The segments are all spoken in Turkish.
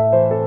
you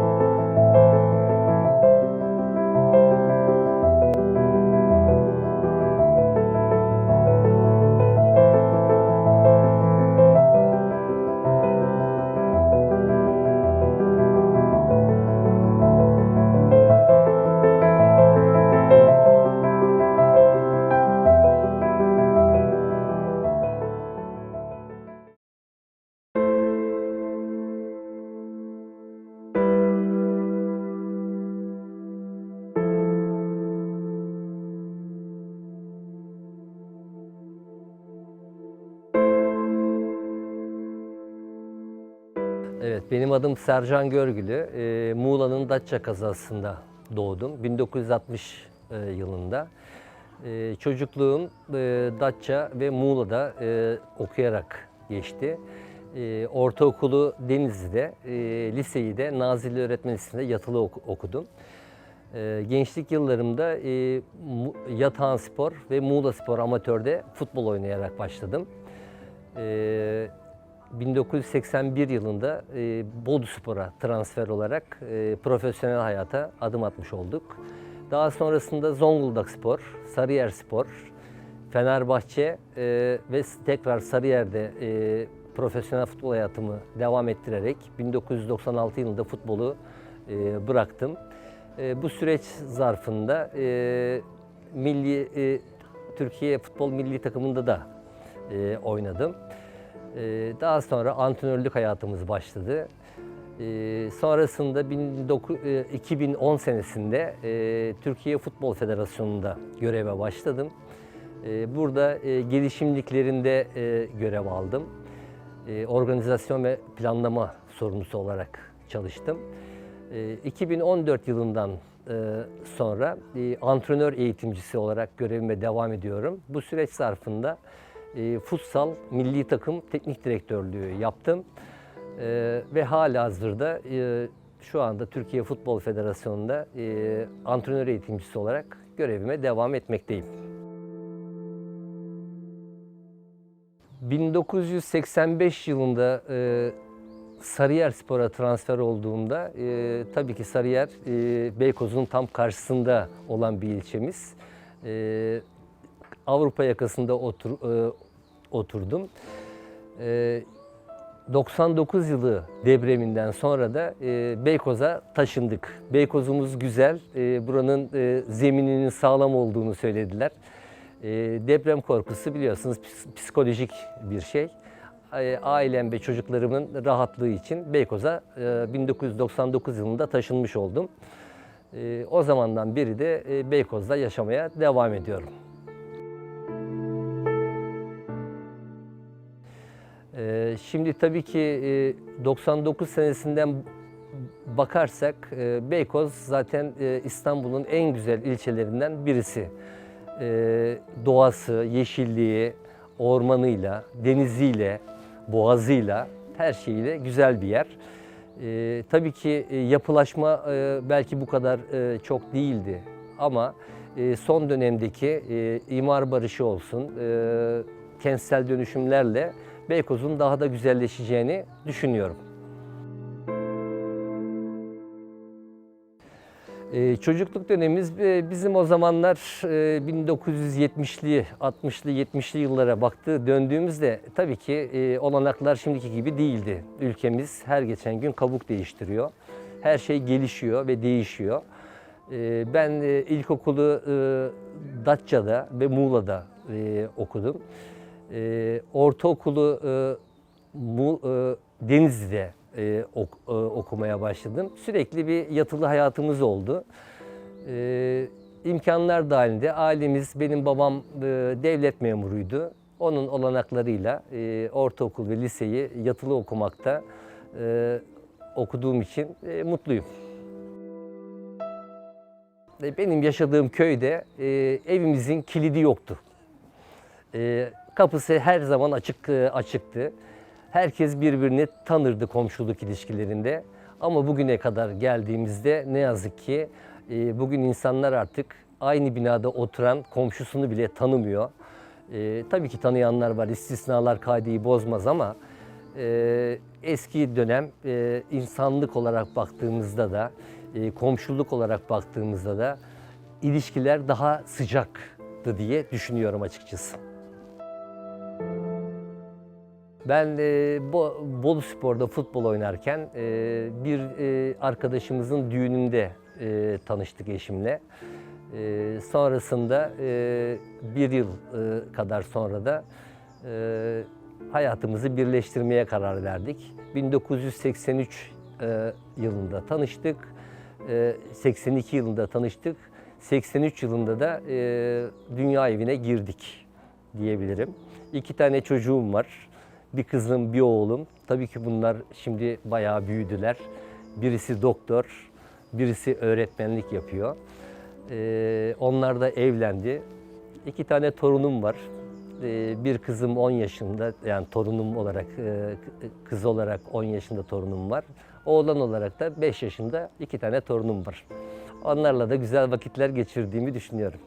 Evet, benim adım Sercan Görgülü. Ee, Muğla'nın Datça kazasında doğdum. 1960 e, yılında. Ee, çocukluğum e, Datça ve Muğla'da e, okuyarak geçti. Ee, ortaokulu Denizli'de, e, liseyi de Nazilli Öğretmen Lisesi'nde yatılı oku- okudum. Ee, gençlik yıllarımda e, Yatağan Spor ve Muğla Spor amatörde futbol oynayarak başladım. Ee, 1981 yılında e, Bolu Spor'a transfer olarak e, profesyonel hayata adım atmış olduk. Daha sonrasında Zonguldak Spor, Sarıyer Spor, Fenerbahçe e, ve tekrar Sarıyer'de e, profesyonel futbol hayatımı devam ettirerek 1996 yılında futbolu e, bıraktım. E, bu süreç zarfında e, milli e, Türkiye futbol milli takımında da e, oynadım. Ee, Daha sonra antrenörlük hayatımız başladı. Ee, Sonrasında 19 e, 2010 senesinde e, Türkiye Futbol Federasyonu'nda göreve başladım. Ee, Burada e, gelişimliklerinde görev aldım. Organizasyon ve planlama sorumlusu olarak çalıştım. E, 2014 yılından sonra antrenör eğitimcisi olarak görevime devam ediyorum. Bu süreç zarfında e, futsal milli takım teknik direktörlüğü yaptım. E, ve hala hazırda e, şu anda Türkiye Futbol Federasyonu'nda e, antrenör eğitimcisi olarak görevime devam etmekteyim. 1985 yılında e, Sarıyer Spor'a transfer olduğumda e, tabii ki Sarıyer e, Beykoz'un tam karşısında olan bir ilçemiz. E, Avrupa yakasında otur, e, oturdum. E, 99 yılı depreminden sonra da e, Beykoz'a taşındık. Beykoz'umuz güzel, e, buranın e, zemininin sağlam olduğunu söylediler. E, deprem korkusu biliyorsunuz ps- psikolojik bir şey. E, ailem ve çocuklarımın rahatlığı için Beykoz'a e, 1999 yılında taşınmış oldum. E, o zamandan beri de e, Beykoz'da yaşamaya devam ediyorum. Ee, Şimdi tabii ki e, 99 senesinden bakarsak e, Beykoz zaten e, İstanbul'un en güzel ilçelerinden birisi. E, Doğası, yeşilliği, ormanıyla, deniziyle, boğazıyla, her şeyiyle güzel bir yer. E, Tabii ki e, yapılaşma e, belki bu kadar e, çok değildi ama e, son dönemdeki e, imar barışı olsun, e, kentsel dönüşümlerle Beykoz'un daha da güzelleşeceğini düşünüyorum. Ee, çocukluk dönemimiz e, bizim o zamanlar e, 1970'li, 60'lı, 70'li yıllara baktı döndüğümüzde tabii ki e, olanaklar şimdiki gibi değildi. Ülkemiz her geçen gün kabuk değiştiriyor. Her şey gelişiyor ve değişiyor. E, ben e, ilkokulu e, Datça'da ve Muğla'da e, okudum. E, ortaokulu e, Mu, e, Denizli'de e, ok- e, okumaya başladım. Sürekli bir yatılı hayatımız oldu. E, imkanlar dahilinde ailemiz, benim babam e, devlet memuruydu. Onun olanaklarıyla e, ortaokul ve liseyi yatılı okumakta e, okuduğum için e, mutluyum. E, Benim yaşadığım köyde e, evimizin kilidi yoktu. E, kapısı her zaman açık e, açıktı. Herkes birbirini tanırdı komşuluk ilişkilerinde. Ama bugüne kadar geldiğimizde ne yazık ki e, bugün insanlar artık aynı binada oturan komşusunu bile tanımıyor. E, tabii ki tanıyanlar var, istisnalar kaideyi bozmaz ama e, eski dönem e, insanlık olarak baktığımızda da, e, komşuluk olarak baktığımızda da ilişkiler daha sıcaktı diye düşünüyorum açıkçası. Ben e, Bo- Bolu Spor'da futbol oynarken e, bir e, arkadaşımızın düğününde e, tanıştık eşimle. E, sonrasında e, bir yıl e, kadar sonra da e, hayatımızı birleştirmeye karar verdik. 1983 e, yılında tanıştık. E, 82 yılında tanıştık. 83 yılında da e, dünya evine girdik diyebilirim. İki tane çocuğum var. Bir kızım, bir oğlum. Tabii ki bunlar şimdi bayağı büyüdüler. Birisi doktor, birisi öğretmenlik yapıyor. Ee, onlar da evlendi. İki tane torunum var. Ee, bir kızım 10 yaşında, yani torunum olarak, e, kız olarak 10 yaşında torunum var. Oğlan olarak da 5 yaşında iki tane torunum var. Onlarla da güzel vakitler geçirdiğimi düşünüyorum.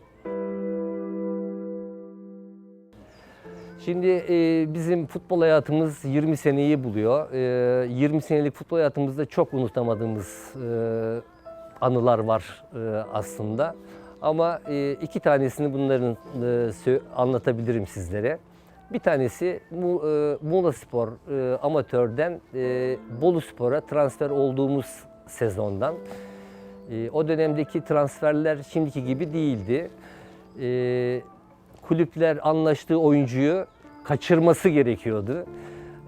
Şimdi e, bizim futbol hayatımız 20 seneyi buluyor. E, 20 senelik futbol hayatımızda çok unutamadığımız e, anılar var e, aslında. Ama e, iki tanesini bunların e, anlatabilirim sizlere. Bir tanesi Mu, e, Muğla Spor e, amatörden e, Bolu Spor'a transfer olduğumuz sezondan. E, o dönemdeki transferler şimdiki gibi değildi. E, kulüpler anlaştığı oyuncuyu kaçırması gerekiyordu.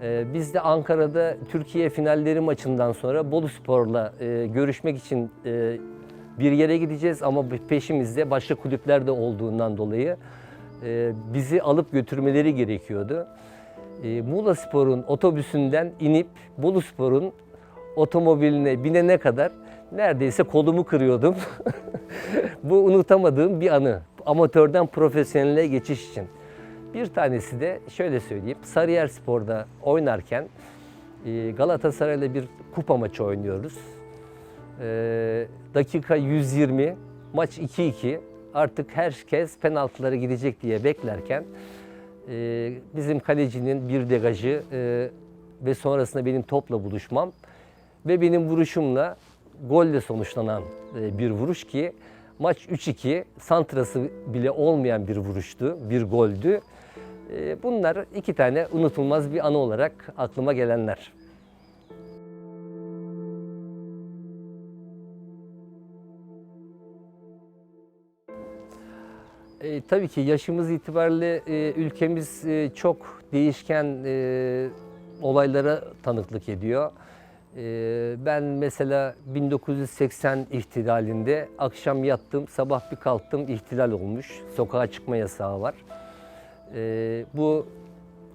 Ee, biz de Ankara'da Türkiye finalleri maçından sonra Bolu Spor'la e, görüşmek için e, bir yere gideceğiz ama peşimizde başka kulüpler de olduğundan dolayı e, bizi alıp götürmeleri gerekiyordu. E, Muğla Spor'un otobüsünden inip Bolu Spor'un otomobiline binene kadar neredeyse kolumu kırıyordum. Bu unutamadığım bir anı. Amatörden profesyonele geçiş için. Bir tanesi de şöyle söyleyeyim. Sarıyer Spor'da oynarken e, Galatasaray'la bir kupa maçı oynuyoruz. E, dakika 120, maç 2-2. Artık herkes penaltılara gidecek diye beklerken e, bizim kalecinin bir degajı ve sonrasında benim topla buluşmam ve benim vuruşumla golle sonuçlanan bir vuruş ki maç 3-2 santrası bile olmayan bir vuruştu, bir goldü. E, Bunlar iki tane unutulmaz bir anı olarak aklıma gelenler. E, tabii ki yaşımız itibariyle e, ülkemiz e, çok değişken e, olaylara tanıklık ediyor. E, ben mesela 1980 ihtilalinde akşam yattım, sabah bir kalktım ihtilal olmuş. Sokağa çıkma yasağı var. E, bu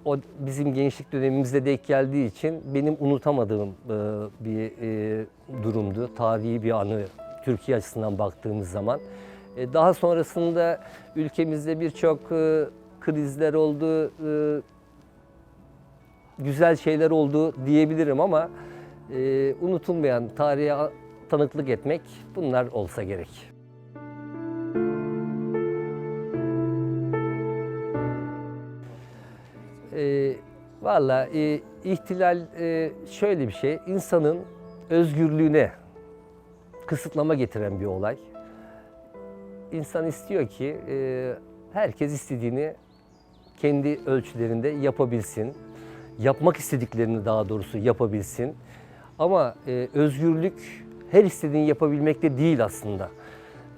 o bizim gençlik dönemimizde denk geldiği için benim unutamadığım e, bir e, durumdu. Tarihi bir anı Türkiye açısından baktığımız zaman. E, daha sonrasında ülkemizde birçok e, krizler oldu, e, güzel şeyler oldu diyebilirim ama e, unutulmayan tarihe tanıklık etmek bunlar olsa gerek. E, Valla e, ihtilal e, şöyle bir şey, insanın özgürlüğüne kısıtlama getiren bir olay. İnsan istiyor ki e, herkes istediğini kendi ölçülerinde yapabilsin. Yapmak istediklerini daha doğrusu yapabilsin. Ama e, özgürlük her istediğini yapabilmekte değil aslında.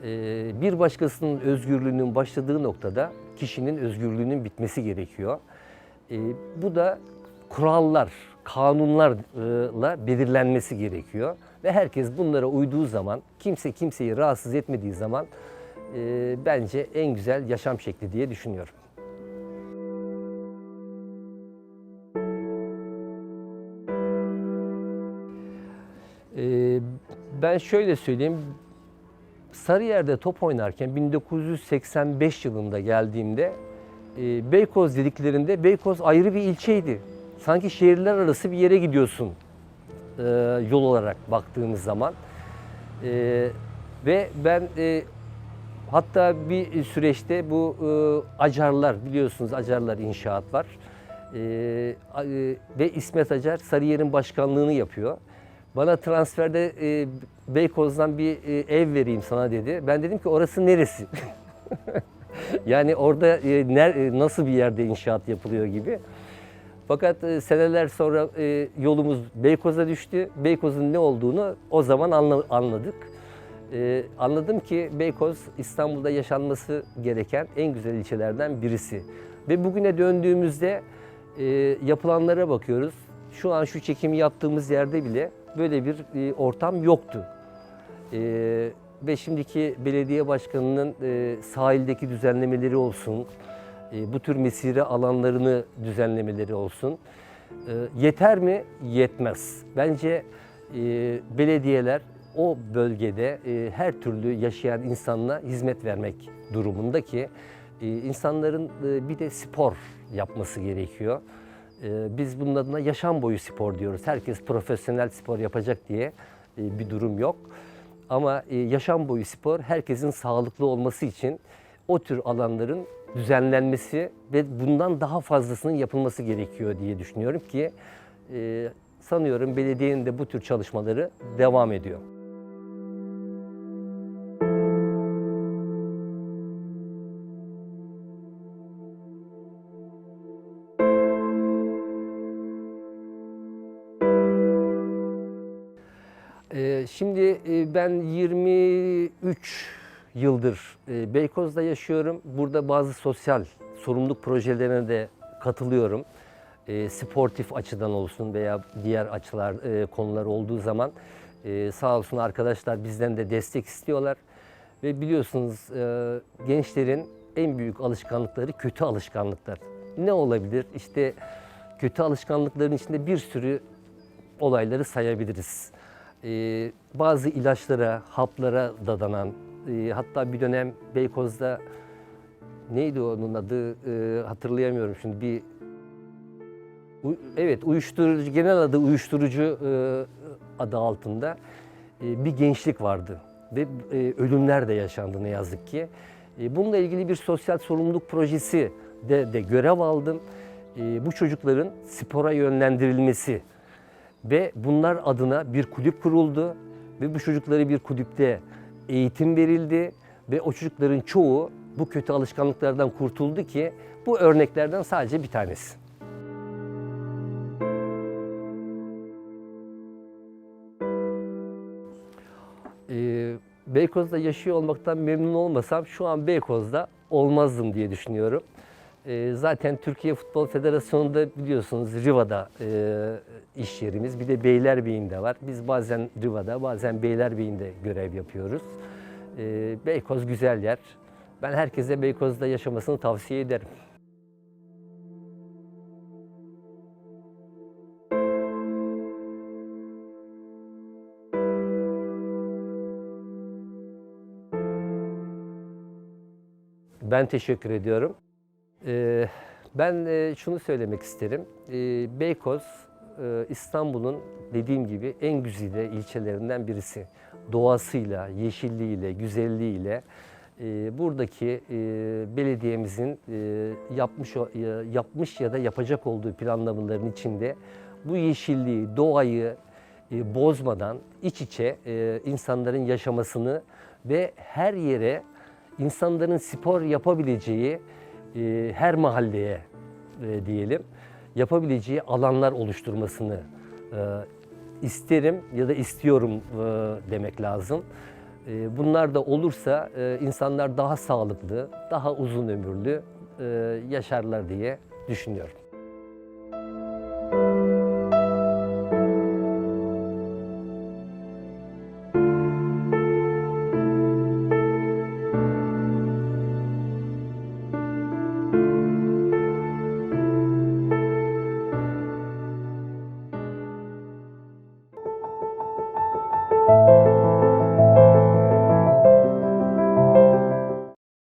E, bir başkasının özgürlüğünün başladığı noktada kişinin özgürlüğünün bitmesi gerekiyor. E, bu da kurallar, kanunlarla belirlenmesi gerekiyor. Ve herkes bunlara uyduğu zaman, kimse kimseyi rahatsız etmediği zaman e, bence en güzel yaşam şekli diye düşünüyorum. E, ben şöyle söyleyeyim, Sarıyer'de top oynarken 1985 yılında geldiğimde e, Beykoz dediklerinde Beykoz ayrı bir ilçeydi. Sanki şehirler arası bir yere gidiyorsun e, yol olarak baktığımız zaman. E, ve ben e, hatta bir süreçte bu e, acarlar biliyorsunuz acarlar inşaat var. E, e, ve İsmet Acar Sarıyer'in başkanlığını yapıyor. Bana transferde e, Beykoz'dan bir e, ev vereyim sana dedi. Ben dedim ki orası neresi? yani orada e, ner- e, nasıl bir yerde inşaat yapılıyor gibi. Fakat e, seneler sonra e, yolumuz Beykoz'a düştü. Beykoz'un ne olduğunu o zaman anla- anladık. E, anladım ki Beykoz İstanbul'da yaşanması gereken en güzel ilçelerden birisi. Ve bugüne döndüğümüzde e, yapılanlara bakıyoruz. Şu an şu çekimi yaptığımız yerde bile böyle bir e, ortam yoktu. E, ve şimdiki belediye başkanının e, sahildeki düzenlemeleri olsun, e, bu tür mesire alanlarını düzenlemeleri olsun. E, yeter mi? Yetmez. Bence e, belediyeler o bölgede e, her türlü yaşayan insanla hizmet vermek durumunda ki e, insanların e, bir de spor yapması gerekiyor. E, biz bunun adına yaşam boyu spor diyoruz. Herkes profesyonel spor yapacak diye e, bir durum yok. Ama e, yaşam boyu spor herkesin sağlıklı olması için o tür alanların düzenlenmesi ve bundan daha fazlasının yapılması gerekiyor diye düşünüyorum ki e, sanıyorum belediyenin de bu tür çalışmaları devam ediyor. Ee, Şimdi e, ben 23 yıldır e, Beykoz'da yaşıyorum. Burada bazı sosyal sorumluluk projelerine de katılıyorum. E, Sportif açıdan olsun veya diğer açılar, e, konular olduğu zaman sağ olsun arkadaşlar bizden de destek istiyorlar. Ve biliyorsunuz gençlerin en büyük alışkanlıkları kötü alışkanlıklar. Ne olabilir? İşte kötü alışkanlıkların içinde bir sürü olayları sayabiliriz. Ee, bazı ilaçlara, haplara dadanan, e, hatta bir dönem Beykoz'da neydi onun adı e, hatırlayamıyorum şimdi bir u- evet uyuşturucu genel adı uyuşturucu e, adı altında e, bir gençlik vardı ve e, ölümler de yaşandı ne yazık ki. E, bununla ilgili bir sosyal sorumluluk projesi de, de görev aldım. E, bu çocukların spora yönlendirilmesi ve bunlar adına bir kulüp kuruldu ve bu çocuklara bir kulüpte eğitim verildi ve o çocukların çoğu bu kötü alışkanlıklardan kurtuldu ki bu örneklerden sadece bir tanesi. Ee, Beykoz'da yaşıyor olmaktan memnun olmasam şu an Beykoz'da olmazdım diye düşünüyorum. Ee, zaten Türkiye Futbol Federasyonu'nda biliyorsunuz Riva'da e, iş yerimiz. Bir de Beylerbeyi'nde var. Biz bazen Riva'da bazen Beylerbeyi'nde görev yapıyoruz. Ee, Beykoz güzel yer. Ben herkese Beykoz'da yaşamasını tavsiye ederim. Ben teşekkür ediyorum. Ee, ben e, şunu söylemek isterim. Ee, Beykoz e, İstanbul'un dediğim gibi en güzide ilçelerinden birisi. Doğasıyla, yeşilliğiyle, güzelliğiyle e, buradaki belediyemizin yapmış yapmış ya da yapacak olduğu planlamaların içinde bu yeşilliği, doğayı bozmadan iç içe insanların yaşamasını ve her yere insanların spor yapabileceği e, her mahalleye e, diyelim yapabileceği alanlar oluşturmasını e, isterim ya da istiyorum e, demek lazım. E, bunlar da olursa e, insanlar daha sağlıklı, daha uzun ömürlü e, yaşarlar diye düşünüyorum.